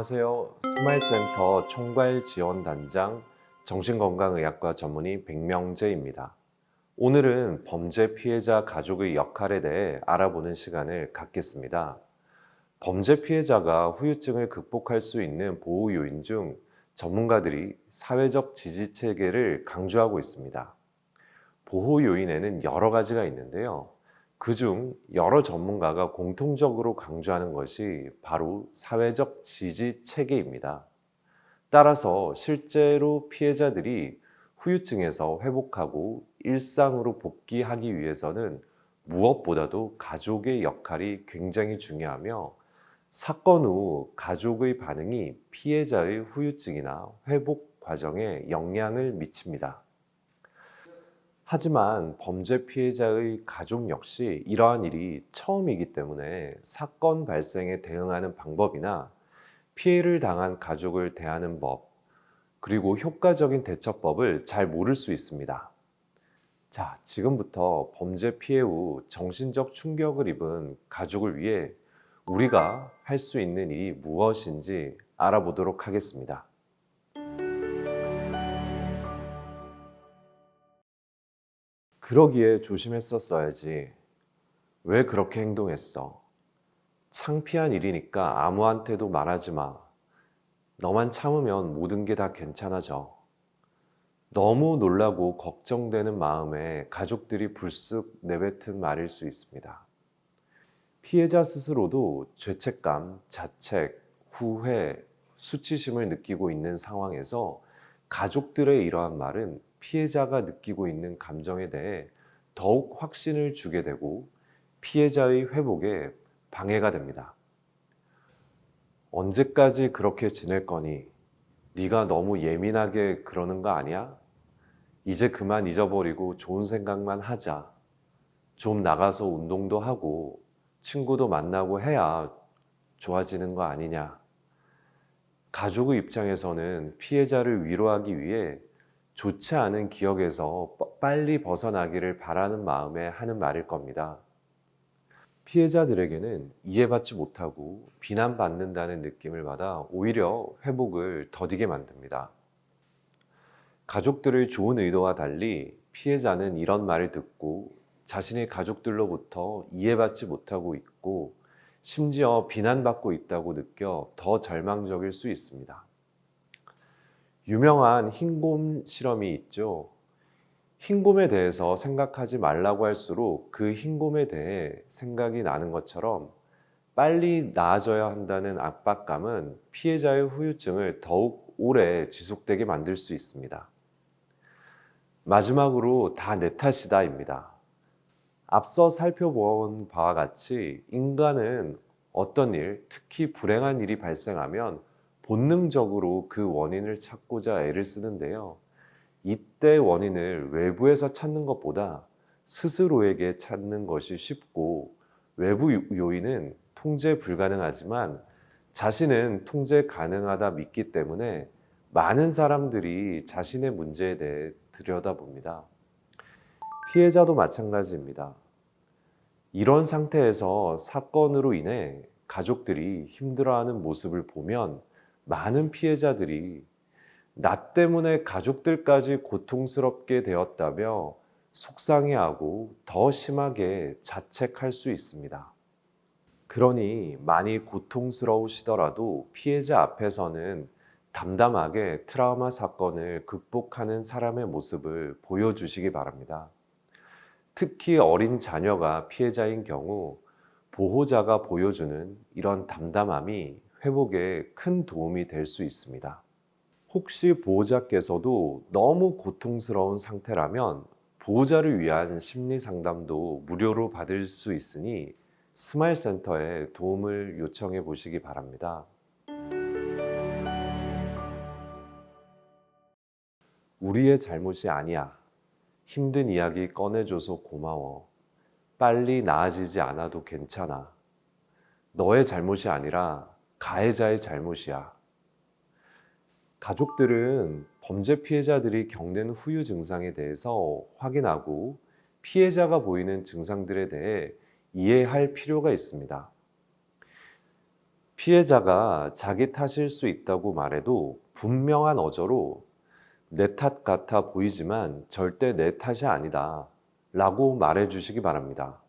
안녕하세요. 스마일센터 총괄지원단장 정신건강의학과 전문의 백명재입니다. 오늘은 범죄 피해자 가족의 역할에 대해 알아보는 시간을 갖겠습니다. 범죄 피해자가 후유증을 극복할 수 있는 보호 요인 중 전문가들이 사회적 지지 체계를 강조하고 있습니다. 보호 요인에는 여러 가지가 있는데요. 그중 여러 전문가가 공통적으로 강조하는 것이 바로 사회적 지지 체계입니다. 따라서 실제로 피해자들이 후유증에서 회복하고 일상으로 복귀하기 위해서는 무엇보다도 가족의 역할이 굉장히 중요하며 사건 후 가족의 반응이 피해자의 후유증이나 회복 과정에 영향을 미칩니다. 하지만 범죄 피해자의 가족 역시 이러한 일이 처음이기 때문에 사건 발생에 대응하는 방법이나 피해를 당한 가족을 대하는 법, 그리고 효과적인 대처법을 잘 모를 수 있습니다. 자, 지금부터 범죄 피해 후 정신적 충격을 입은 가족을 위해 우리가 할 수 있는 일이 무엇인지 알아보도록 하겠습니다. 그러기에 조심했었어야지. 왜 그렇게 행동했어? 창피한 일이니까 아무한테도 말하지 마. 너만 참으면 모든 게 다 괜찮아져. 너무 놀라고 걱정되는 마음에 가족들이 불쑥 내뱉은 말일 수 있습니다. 피해자 스스로도 죄책감, 자책, 후회, 수치심을 느끼고 있는 상황에서 가족들의 이러한 말은 피해자가 느끼고 있는 감정에 대해 더욱 확신을 주게 되고 피해자의 회복에 방해가 됩니다. 언제까지 그렇게 지낼 거니? 네가 너무 예민하게 그러는 거 아니야? 이제 그만 잊어버리고 좋은 생각만 하자. 좀 나가서 운동도 하고 친구도 만나고 해야 좋아지는 거 아니냐. 가족의 입장에서는 피해자를 위로하기 위해 좋지 않은 기억에서 빨리 벗어나기를 바라는 마음에 하는 말일 겁니다. 피해자들에게는 이해받지 못하고 비난받는다는 느낌을 받아 오히려 회복을 더디게 만듭니다. 가족들의 좋은 의도와 달리 피해자는 이런 말을 듣고 자신의 가족들로부터 이해받지 못하고 있고 심지어 비난받고 있다고 느껴 더 절망적일 수 있습니다. 유명한 흰곰 실험이 있죠. 흰곰에 대해서 생각하지 말라고 할수록 그 흰곰에 대해 생각이 나는 것처럼 빨리 나아져야 한다는 압박감은 피해자의 후유증을 더욱 오래 지속되게 만들 수 있습니다. 마지막으로 다 내 탓이다입니다. 앞서 살펴본 바와 같이 인간은 어떤 일, 특히 불행한 일이 발생하면 본능적으로 그 원인을 찾고자 애를 쓰는데요. 이때 원인을 외부에서 찾는 것보다 스스로에게 찾는 것이 쉽고 외부 요인은 통제 불가능하지만 자신은 통제 가능하다 믿기 때문에 많은 사람들이 자신의 문제에 대해 들여다봅니다. 피해자도 마찬가지입니다. 이런 상태에서 사건으로 인해 가족들이 힘들어하는 모습을 보면 많은 피해자들이 나 때문에 가족들까지 고통스럽게 되었다며 속상해하고 더 심하게 자책할 수 있습니다. 그러니 많이 고통스러우시더라도 피해자 앞에서는 담담하게 트라우마 사건을 극복하는 사람의 모습을 보여주시기 바랍니다. 특히 어린 자녀가 피해자인 경우 보호자가 보여주는 이런 담담함이 회복에 큰 도움이 될 수 있습니다. 혹시 보호자께서도 너무 고통스러운 상태라면 보호자를 위한 심리 상담도 무료로 받을 수 있으니 스마일 센터에 도움을 요청해 보시기 바랍니다. 우리의 잘못이 아니야. 힘든 이야기 꺼내줘서 고마워. 빨리 나아지지 않아도 괜찮아. 너의 잘못이 아니라 가해자의 잘못이야. 가족들은 범죄 피해자들이 겪는 후유 증상에 대해서 확인하고 피해자가 보이는 증상들에 대해 이해할 필요가 있습니다. 피해자가 자기 탓일 수 있다고 말해도 분명한 어조로 내 탓 같아 보이지만 절대 내 탓이 아니다. 라고 말해 주시기 바랍니다.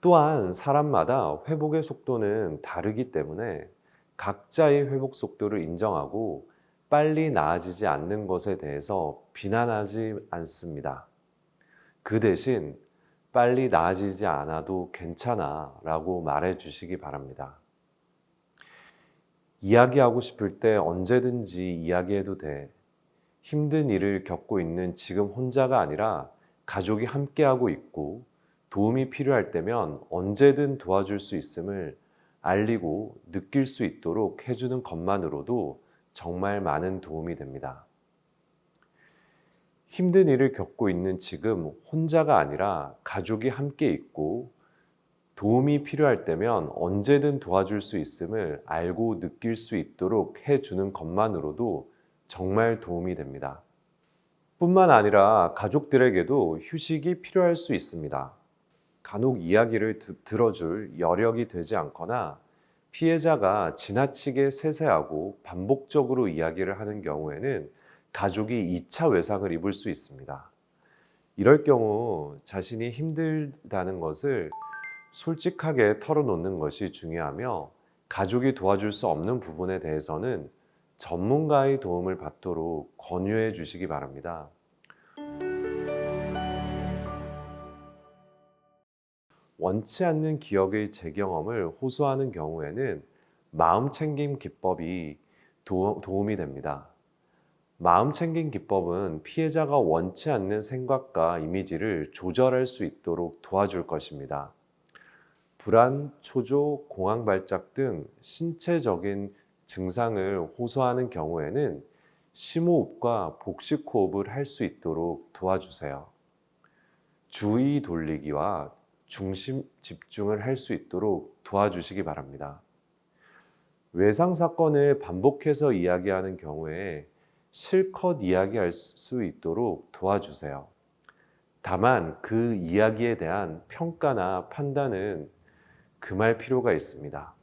또한 사람마다 회복의 속도는 다르기 때문에 각자의 회복 속도를 인정하고 빨리 나아지지 않는 것에 대해서 비난하지 않습니다. 그 대신 빨리 나아지지 않아도 괜찮아 라고 말해 주시기 바랍니다. 이야기하고 싶을 때 언제든지 이야기해도 돼. 힘든 일을 겪고 있는 지금 혼자가 아니라 가족이 함께하고 있고 도움이 필요할 때면 언제든 도와줄 수 있음을 알리고 느낄 수 있도록 해주는 것만으로도 정말 많은 도움이 됩니다. 힘든 일을 겪고 있는 지금 혼자가 아니라 가족이 함께 있고 도움이 필요할 때면 언제든 도와줄 수 있음을 알고 느낄 수 있도록 해주는 것만으로도 정말 도움이 됩니다. 뿐만 아니라 가족들에게도 휴식이 필요할 수 있습니다. 간혹 이야기를 드- 들어줄 여력이 되지 않거나 피해자가 지나치게 세세하고 반복적으로 이야기를 하는 경우에는 가족이 2차 외상을 입을 수 있습니다. 이럴 경우 자신이 힘들다는 것을 솔직하게 털어놓는 것이 중요하며 가족이 도와줄 수 없는 부분에 대해서는 전문가의 도움을 받도록 권유해 주시기 바랍니다. 원치 않는 기억의 재경험을 호소하는 경우에는 마음 챙김 기법이 도, 도움이 됩니다. 마음 챙김 기법은 피해자가 원치 않는 생각과 이미지를 조절할 수 있도록 도와줄 것입니다. 불안, 초조, 공황 발작 등 신체적인 증상을 호소하는 경우에는 심호흡과 복식 호흡을 할 수 있도록 도와주세요. 주의 돌리기와 중심 집중을 할 수 있도록 도와주시기 바랍니다. 외상 사건을 반복해서 이야기하는 경우에 실컷 이야기할 수 있도록 도와주세요. 다만 그 이야기에 대한 평가나 판단은 금할 필요가 있습니다.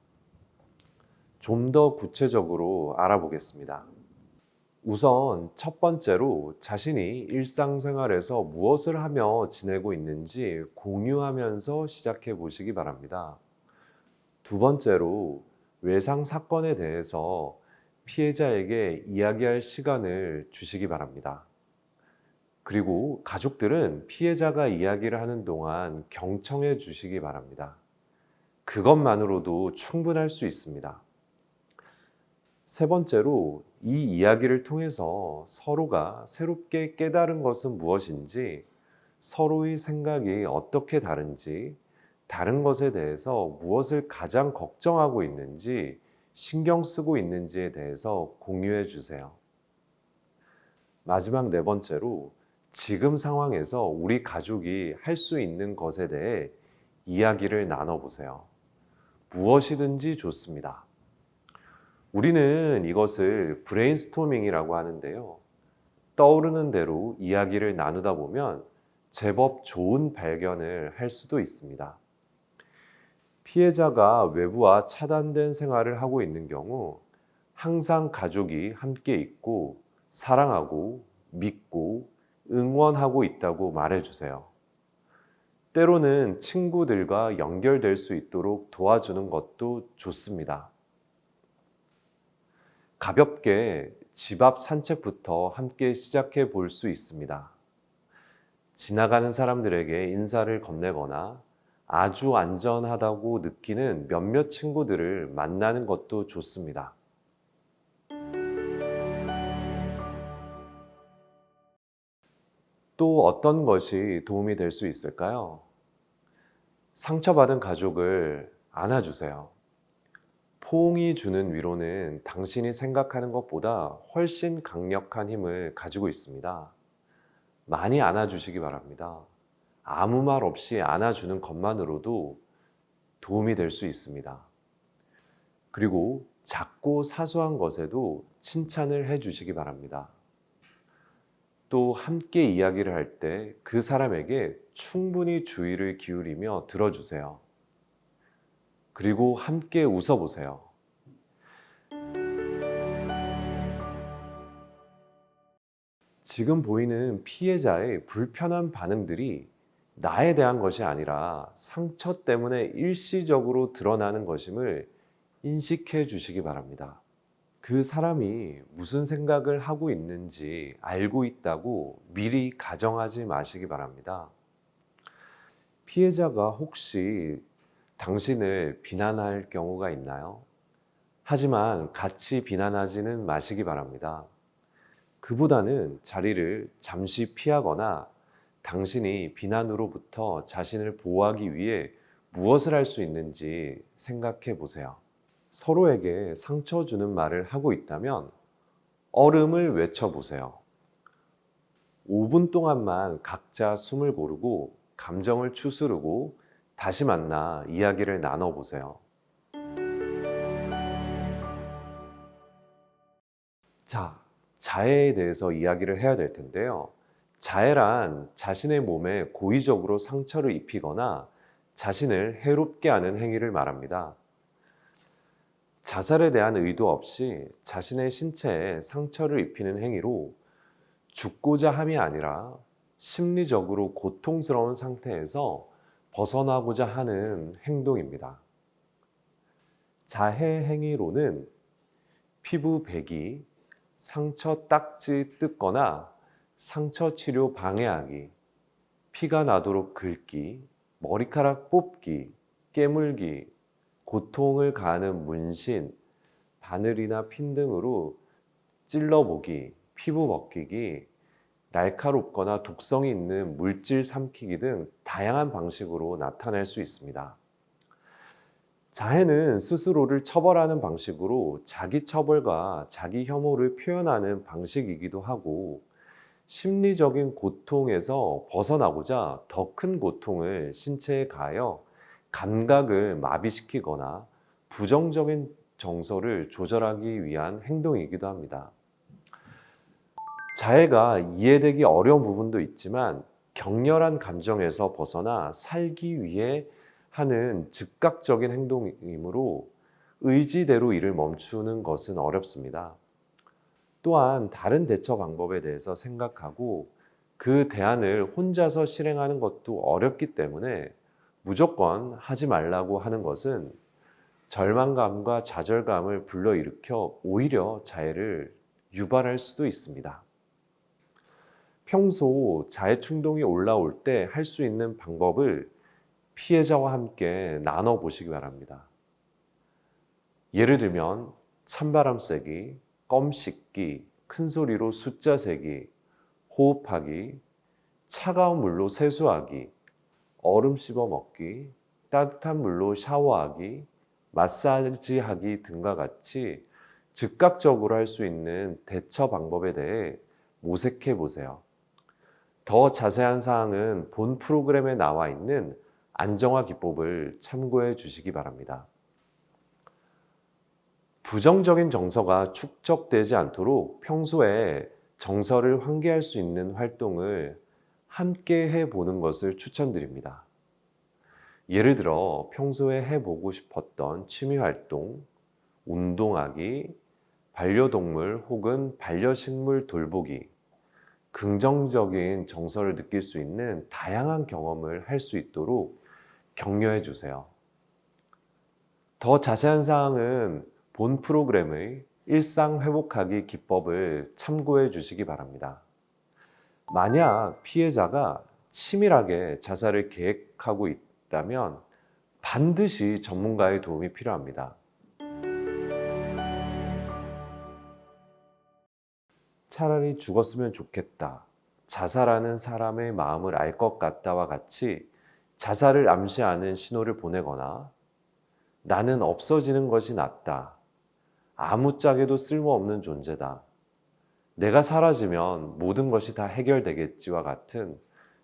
좀 더 구체적으로 알아보겠습니다. 우선 첫 번째로 자신이 일상생활에서 무엇을 하며 지내고 있는지 공유하면서 시작해 보시기 바랍니다. 두 번째로 외상 사건에 대해서 피해자에게 이야기할 시간을 주시기 바랍니다. 그리고 가족들은 피해자가 이야기를 하는 동안 경청해 주시기 바랍니다. 그것만으로도 충분할 수 있습니다. 세 번째로 이 이야기를 통해서 서로가 새롭게 깨달은 것은 무엇인지, 서로의 생각이 어떻게 다른지, 다른 것에 대해서 무엇을 가장 걱정하고 있는지, 신경 쓰고 있는지에 대해서 공유해 주세요. 마지막 네 번째로 지금 상황에서 우리 가족이 할 수 있는 것에 대해 이야기를 나눠보세요. 무엇이든지 좋습니다. 우리는 이것을 브레인스토밍이라고 하는데요. 떠오르는 대로 이야기를 나누다 보면 제법 좋은 발견을 할 수도 있습니다. 피해자가 외부와 차단된 생활을 하고 있는 경우 항상 가족이 함께 있고 사랑하고 믿고 응원하고 있다고 말해주세요. 때로는 친구들과 연결될 수 있도록 도와주는 것도 좋습니다. 가볍게 집 앞 산책부터 함께 시작해 볼 수 있습니다. 지나가는 사람들에게 인사를 건네거나 아주 안전하다고 느끼는 몇몇 친구들을 만나는 것도 좋습니다. 또 어떤 것이 도움이 될 수 있을까요? 상처받은 가족을 안아주세요. 포옹이 주는 위로는 당신이 생각하는 것보다 훨씬 강력한 힘을 가지고 있습니다. 많이 안아주시기 바랍니다. 아무 말 없이 안아주는 것만으로도 도움이 될 수 있습니다. 그리고 작고 사소한 것에도 칭찬을 해 주시기 바랍니다. 또 함께 이야기를 할 때 그 사람에게 충분히 주의를 기울이며 들어주세요. 그리고 함께 웃어보세요. 지금 보이는 피해자의 불편한 반응들이 나에 대한 것이 아니라 상처 때문에 일시적으로 드러나는 것임을 인식해 주시기 바랍니다. 그 사람이 무슨 생각을 하고 있는지 알고 있다고 미리 가정하지 마시기 바랍니다. 피해자가 혹시 당신을 비난할 경우가 있나요? 하지만 같이 비난하지는 마시기 바랍니다. 그보다는 자리를 잠시 피하거나 당신이 비난으로부터 자신을 보호하기 위해 무엇을 할 수 있는지 생각해 보세요. 서로에게 상처 주는 말을 하고 있다면 얼음을 외쳐보세요. 5분 동안만 각자 숨을 고르고 감정을 추스르고 다시 만나 이야기를 나눠보세요. 자, 자해에 대해서 이야기를 해야 될 텐데요. 자해란 자신의 몸에 고의적으로 상처를 입히거나 자신을 해롭게 하는 행위를 말합니다. 자살에 대한 의도 없이 자신의 신체에 상처를 입히는 행위로 죽고자 함이 아니라 심리적으로 고통스러운 상태에서 벗어나고자 하는 행동입니다. 자해 행위로는 피부 배기, 상처 딱지 뜯거나 상처 치료 방해하기, 피가 나도록 긁기, 머리카락 뽑기, 깨물기, 고통을 가하는 문신, 바늘이나 핀 등으로 찔러보기, 피부 벗기기, 날카롭거나 독성이 있는 물질 삼키기 등 다양한 방식으로 나타날 수 있습니다. 자해는 스스로를 처벌하는 방식으로 자기 처벌과 자기 혐오를 표현하는 방식이기도 하고 심리적인 고통에서 벗어나고자 더 큰 고통을 신체에 가하여 감각을 마비시키거나 부정적인 정서를 조절하기 위한 행동이기도 합니다. 자해가 이해되기 어려운 부분도 있지만 격렬한 감정에서 벗어나 살기 위해 하는 즉각적인 행동이므로 의지대로 일을 멈추는 것은 어렵습니다. 또한 다른 대처 방법에 대해서 생각하고 그 대안을 혼자서 실행하는 것도 어렵기 때문에 무조건 하지 말라고 하는 것은 절망감과 좌절감을 불러일으켜 오히려 자해를 유발할 수도 있습니다. 평소 자해 충동이 올라올 때 할 수 있는 방법을 피해자와 함께 나눠 보시기 바랍니다. 예를 들면 찬바람 쐬기, 껌 씹기, 큰 소리로 숫자 세기, 호흡하기, 차가운 물로 세수하기, 얼음 씹어 먹기, 따뜻한 물로 샤워하기, 마사지하기 등과 같이 즉각적으로 할 수 있는 대처 방법에 대해 모색해 보세요. 더 자세한 사항은 본 프로그램에 나와 있는 안정화 기법을 참고해 주시기 바랍니다. 부정적인 정서가 축적되지 않도록 평소에 정서를 환기할 수 있는 활동을 함께 해 보는 것을 추천드립니다. 예를 들어 평소에 해보고 싶었던 취미 활동, 운동하기, 반려동물 혹은 반려식물 돌보기, 긍정적인 정서를 느낄 수 있는 다양한 경험을 할 수 있도록 격려해 주세요. 더 자세한 사항은 본 프로그램의 일상 회복하기 기법을 참고해 주시기 바랍니다. 만약 피해자가 치밀하게 자살을 계획하고 있다면 반드시 전문가의 도움이 필요합니다. 차라리 죽었으면 좋겠다. 자살하는 사람의 마음을 알 것 같다와 같이 자살을 암시하는 신호를 보내거나 나는 없어지는 것이 낫다. 아무짝에도 쓸모없는 존재다. 내가 사라지면 모든 것이 다 해결되겠지와 같은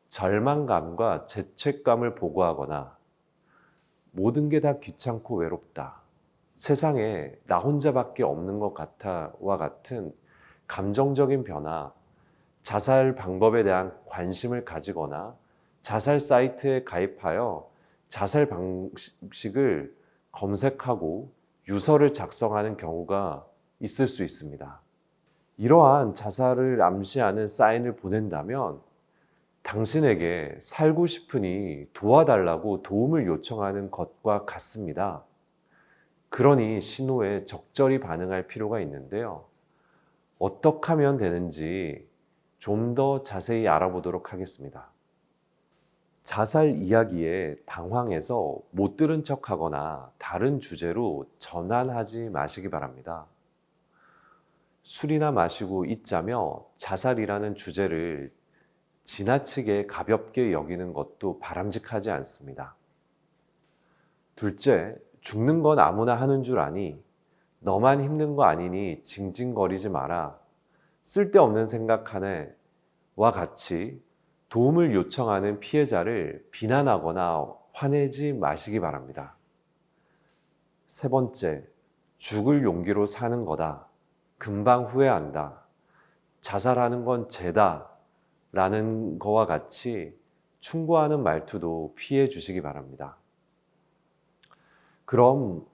절망감과 죄책감을 보고하거나 모든 게 다 귀찮고 외롭다. 세상에 나 혼자밖에 없는 것 같아와 같은 감정적인 변화, 자살 방법에 대한 관심을 가지거나 자살 사이트에 가입하여 자살 방식을 검색하고 유서를 작성하는 경우가 있을 수 있습니다. 이러한 자살을 암시하는 사인을 보낸다면 당신에게 살고 싶으니 도와달라고 도움을 요청하는 것과 같습니다. 그러니 신호에 적절히 반응할 필요가 있는데요. 어떻게 하면 되는지 좀 더 자세히 알아보도록 하겠습니다. 자살 이야기에 당황해서 못 들은 척 하거나 다른 주제로 전환하지 마시기 바랍니다. 술이나 마시고 있자며 자살이라는 주제를 지나치게 가볍게 여기는 것도 바람직하지 않습니다. 둘째, 죽는 건 아무나 하는 줄 아니 너만 힘든 거 아니니 징징거리지 마라. 쓸데없는 생각하네와 같이 도움을 요청하는 피해자를 비난하거나 화내지 마시기 바랍니다. 세 번째, 죽을 용기로 사는 거다. 금방 후회한다. 자살하는 건 죄다. 라는 거와 같이 충고하는 말투도 피해 주시기 바랍니다. 그럼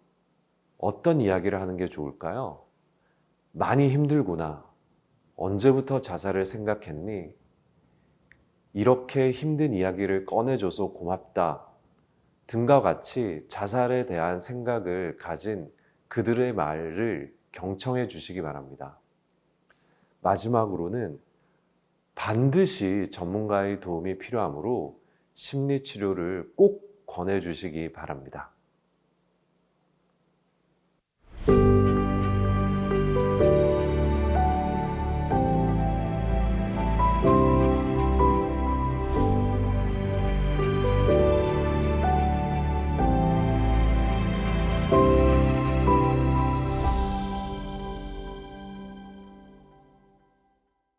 어떤 이야기를 하는 게 좋을까요? 많이 힘들구나. 언제부터 자살을 생각했니? 이렇게 힘든 이야기를 꺼내줘서 고맙다. 등과 같이 자살에 대한 생각을 가진 그들의 말을 경청해 주시기 바랍니다. 마지막으로는 반드시 전문가의 도움이 필요하므로 심리 치료를 꼭 권해 주시기 바랍니다. thank you